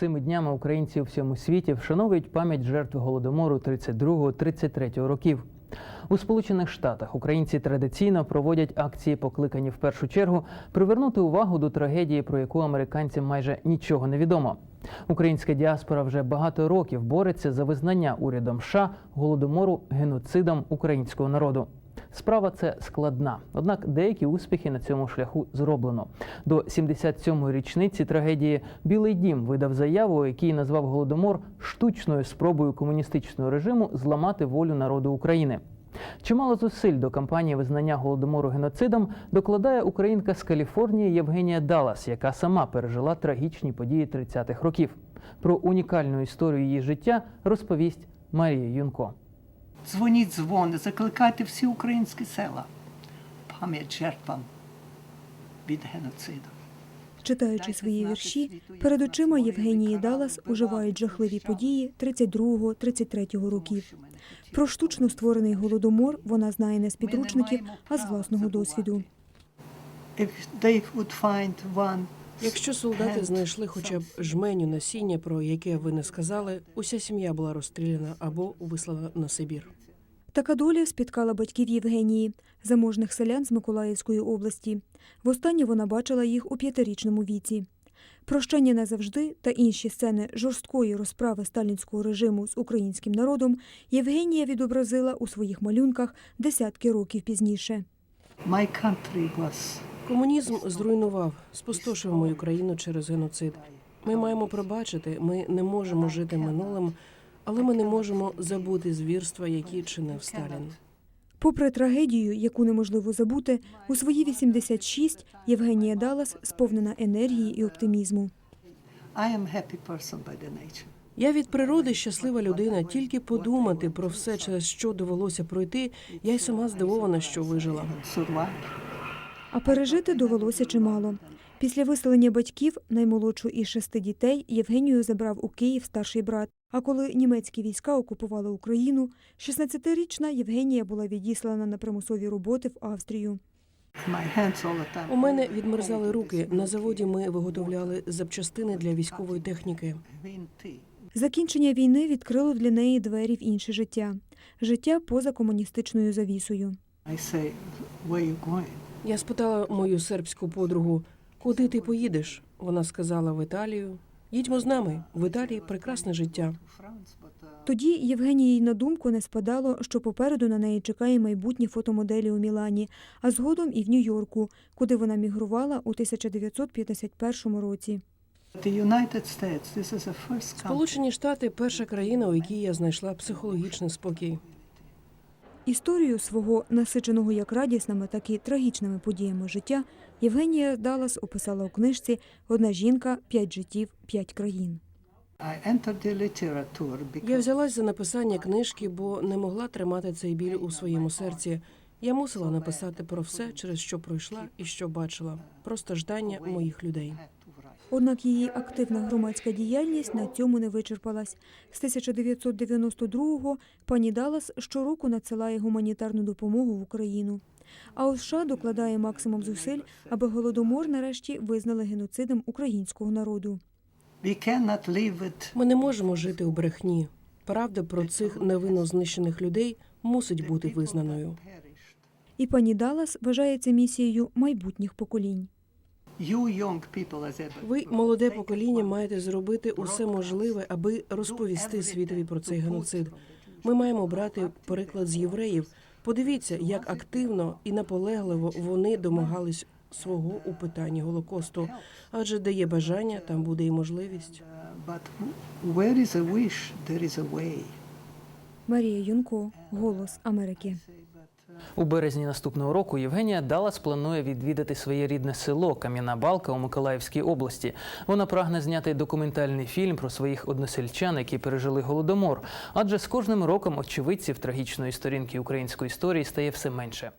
Цими днями українці у всьому світі вшановують пам'ять жертв голодомору 32-33 років. У Сполучених Штатах українці традиційно проводять акції, покликані в першу чергу привернути увагу до трагедії, про яку американцям майже нічого не відомо. Українська діаспора вже багато років бореться за визнання урядом США голодомору геноцидом українського народу. Справа це складна, однак деякі успіхи на цьому шляху зроблено. До 77-ї річниці трагедії Білий Дім видав заяву, у якій назвав голодомор штучною спробою комуністичного режиму зламати волю народу України. Чимало зусиль до кампанії визнання голодомору геноцидом докладає українка з Каліфорнії Євгенія Далас, яка сама пережила трагічні події 30-х років. Про унікальну історію її життя розповість Марія Юнко. Дзвоніть дзвони, закликайте всі українські села. Пам'ять жертвам від геноциду. Читаючи свої вірші, перед очима Євгенії Далас уживають жахливі події 32-33 років. Про штучно створений голодомор вона знає не з підручників, а з власного досвіду. If they would find one Якщо солдати знайшли хоча б жменю насіння, про яке ви не сказали, уся сім'я була розстріляна або вислана на Сибір. Така доля спіткала батьків Євгенії, заможних селян з Миколаївської області. Востаннє вона бачила їх у п'ятирічному віці. Прощання назавжди та інші сцени жорсткої розправи сталінського режиму з українським народом Євгенія відобразила у своїх малюнках десятки років пізніше. My country was Комунізм зруйнував, спустошив мою країну через геноцид. Ми маємо пробачити, ми не можемо жити минулим, але ми не можемо забути звірства, які чинив Сталін. Попри трагедію, яку неможливо забути, у свої 86 Євгенія Далас сповнена енергії і оптимізму. Я від природи щаслива людина. Тільки подумати про все, через що довелося пройти. Я й сама здивована, що вижила. А пережити довелося чимало. Після виселення батьків, наймолодшу із шести дітей, Євгенію забрав у Київ старший брат. А коли німецькі війська окупували Україну, 16-річна Євгенія була відіслана на примусові роботи в Австрію. У мене відмерзали руки. На заводі ми виготовляли запчастини для військової техніки. Закінчення війни відкрило для неї двері в інше життя життя поза комуністичною завісою. Я спитала мою сербську подругу, куди ти поїдеш? Вона сказала в Італію. Їдьмо з нами. В Італії прекрасне життя. Тоді Євгенії на думку не спадало, що попереду на неї чекає майбутні фотомоделі у Мілані, а згодом і в Нью-Йорку, куди вона мігрувала у 1951 році. Сполучені Штати перша країна, у якій я знайшла психологічний спокій. Історію свого насиченого як радісними, так і трагічними подіями життя Євгенія Далас описала у книжці Одна жінка, п'ять життів, п'ять країн. Я взялась за написання книжки, бо не могла тримати цей біль у своєму серці. Я мусила написати про все, через що пройшла і що бачила. Про страждання моїх людей. Однак її активна громадська діяльність на цьому не вичерпалась. З 1992-го пані Далас щороку надсилає гуманітарну допомогу в Україну. А у США докладає максимум зусиль, аби голодомор нарешті визнали геноцидом українського народу. Ми не можемо жити у брехні. Правда про цих невинно знищених людей мусить бути визнаною. І пані Далас вважає це місією майбутніх поколінь. Ви, молоде покоління, маєте зробити усе можливе, аби розповісти світові про цей геноцид. Ми маємо брати приклад з євреїв. Подивіться, як активно і наполегливо вони домагались свого у питанні голокосту. Адже де є бажання, там буде і можливість. Марія Юнко, Голос Америки. У березні наступного року Євгенія Далас планує відвідати своє рідне село Кам'яна Балка у Миколаївській області. Вона прагне зняти документальний фільм про своїх односельчан, які пережили голодомор. Адже з кожним роком очевидців трагічної сторінки української історії стає все менше.